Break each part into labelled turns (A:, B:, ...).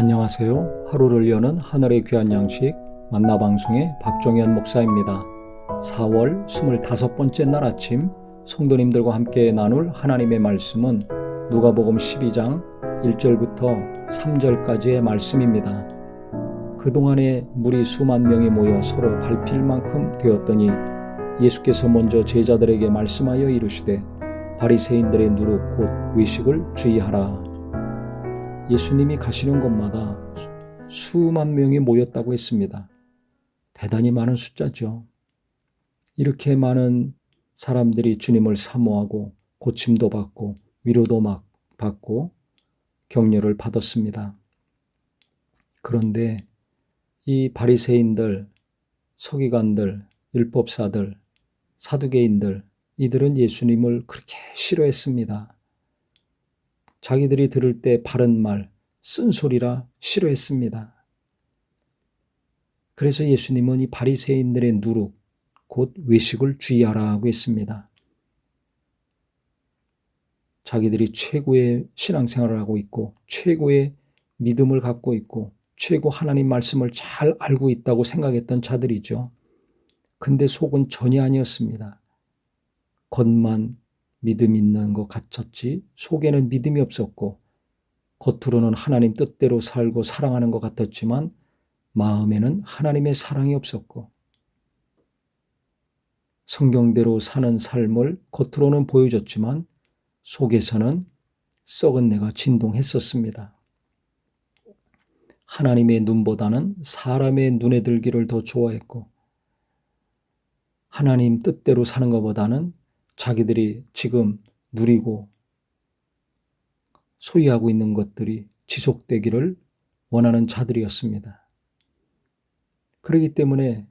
A: 안녕하세요. 하루를 여는 하늘의 귀한 양식 만나방송의 박종현 목사입니다. 4월 25번째 날 아침 성도님들과 함께 나눌 하나님의 말씀은 누가복음 12장 1절부터 3절까지의 말씀입니다. 그동안에 물이 수만 명이 모여 서로 밟힐 만큼 되었더니 예수께서 먼저 제자들에게 말씀하여 이르시되 바리새인들의 누룩 곧 외식을 주의하라. 예수님이 가시는 곳마다 수만 명이 모였다고 했습니다. 대단히 많은 숫자죠. 이렇게 많은 사람들이 주님을 사모하고 고침도 받고 위로도 막 받고 격려를 받았습니다. 그런데 이 바리새인들, 서기관들, 율법사들, 사두개인들 이들은 예수님을 그렇게 싫어했습니다. 자기들이 들을 때 바른 말, 쓴소리라 싫어했습니다. 그래서 예수님은 이 바리새인들의 누룩, 곧 외식을 주의하라고 했습니다. 자기들이 최고의 신앙생활을 하고 있고 최고의 믿음을 갖고 있고 최고 하나님 말씀을 잘 알고 있다고 생각했던 자들이죠. 근데 속은 전혀 아니었습니다. 겉만 믿음 있는 것 같았지 속에는 믿음이 없었고 겉으로는 하나님 뜻대로 살고 사랑하는 것 같았지만 마음에는 하나님의 사랑이 없었고 성경대로 사는 삶을 겉으로는 보여줬지만 속에서는 썩은 내가 진동했었습니다. 하나님의 눈보다는 사람의 눈에 들기를 더 좋아했고 하나님 뜻대로 사는 것보다는 자기들이 지금 누리고 소유하고 있는 것들이 지속되기를 원하는 자들이었습니다. 그렇기 때문에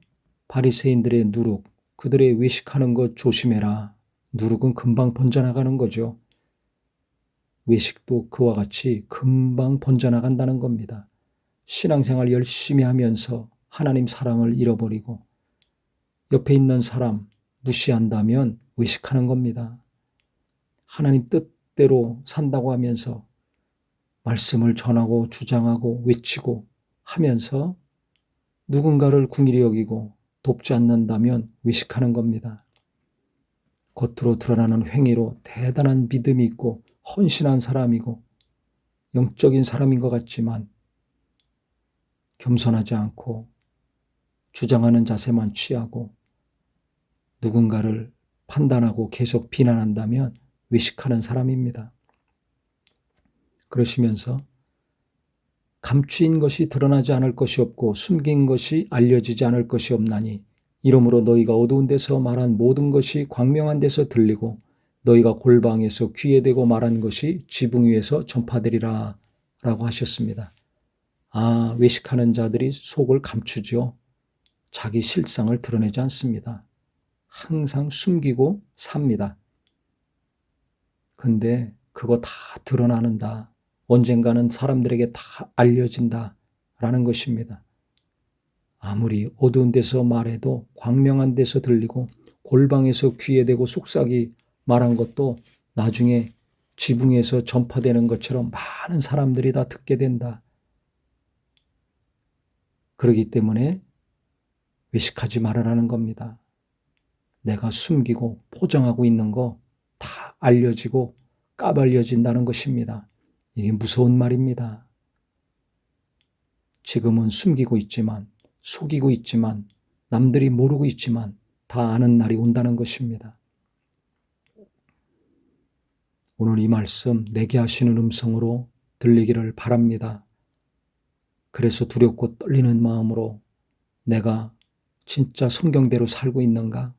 A: 바리새인들의 누룩, 그들의 외식하는 것 조심해라. 누룩은 금방 번져나가는 거죠. 외식도 그와 같이 금방 번져나간다는 겁니다. 신앙생활 열심히 하면서 하나님 사랑을 잃어버리고 옆에 있는 사람 무시한다면 의식하는 겁니다. 하나님 뜻대로 산다고 하면서 말씀을 전하고 주장하고 외치고 하면서 누군가를 궁일이 여기고 돕지 않는다면 의식하는 겁니다. 겉으로 드러나는 행위로 대단한 믿음이 있고 헌신한 사람이고 영적인 사람인 것 같지만 겸손하지 않고 주장하는 자세만 취하고 누군가를 판단하고 계속 비난한다면 외식하는 사람입니다. 그러시면서 감추인 것이 드러나지 않을 것이 없고 숨긴 것이 알려지지 않을 것이 없나니 이러므로 너희가 어두운 데서 말한 모든 것이 광명한 데서 들리고 너희가 골방에서 귀에 대고 말한 것이 지붕 위에서 전파되리라 라고 하셨습니다. 아, 외식하는 자들이 속을 감추죠. 자기 실상을 드러내지 않습니다. 항상 숨기고 삽니다. 근데 그거 다 드러나는다. 언젠가는 사람들에게 다 알려진다. 라는 것입니다. 아무리 어두운 데서 말해도 광명한 데서 들리고 골방에서 귀에 대고 속삭이 말한 것도 나중에 지붕에서 전파되는 것처럼 많은 사람들이 다 듣게 된다. 그러기 때문에 외식하지 말아라는 겁니다. 내가 숨기고 포장하고 있는 거 다 알려지고 까발려진다는 것입니다. 이게 무서운 말입니다. 지금은 숨기고 있지만, 속이고 있지만, 남들이 모르고 있지만, 다 아는 날이 온다는 것입니다. 오늘 이 말씀 내게 하시는 음성으로 들리기를 바랍니다. 그래서 두렵고 떨리는 마음으로 내가 진짜 성경대로 살고 있는가?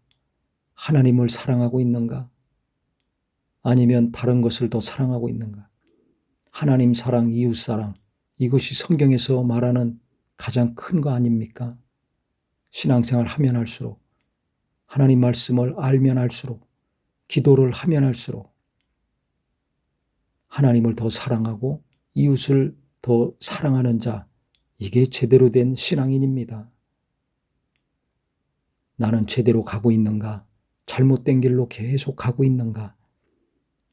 A: 하나님을 사랑하고 있는가? 아니면 다른 것을 더 사랑하고 있는가? 하나님 사랑, 이웃 사랑, 이것이 성경에서 말하는 가장 큰 거 아닙니까? 신앙생활 하면 할수록, 하나님 말씀을 알면 할수록, 기도를 하면 할수록, 하나님을 더 사랑하고 이웃을 더 사랑하는 자, 이게 제대로 된 신앙인입니다. 나는 제대로 가고 있는가? 잘못된 길로 계속 가고 있는가?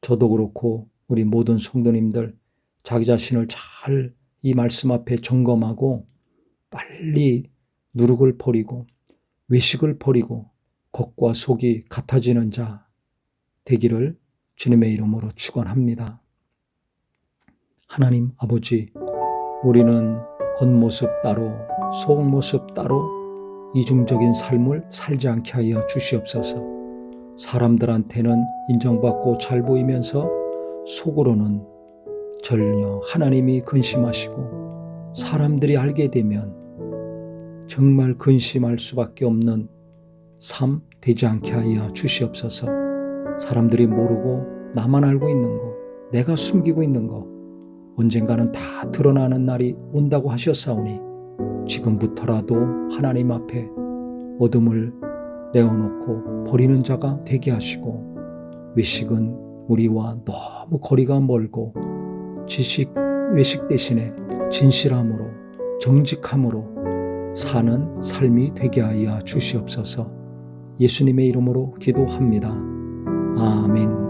A: 저도 그렇고 우리 모든 성도님들 자기 자신을 잘 이 말씀 앞에 점검하고 빨리 누룩을 버리고 외식을 버리고 겉과 속이 같아지는 자 되기를 주님의 이름으로 축원합니다. 하나님 아버지, 우리는 겉모습 따로 속모습 따로 이중적인 삶을 살지 않게 하여 주시옵소서. 사람들한테는 인정받고 잘 보이면서 속으로는 전혀 하나님이 근심하시고 사람들이 알게 되면 정말 근심할 수밖에 없는 삶 되지 않게 하여 주시옵소서. 사람들이 모르고 나만 알고 있는 거, 내가 숨기고 있는 거, 언젠가는 다 드러나는 날이 온다고 하셨사오니 지금부터라도 하나님 앞에 어둠을 내어놓고 버리는 자가 되게 하시고 외식은 우리와 너무 거리가 멀고 지식 외식 대신에 진실함으로 정직함으로 사는 삶이 되게 하여 주시옵소서 예수님의 이름으로 기도합니다. 아멘.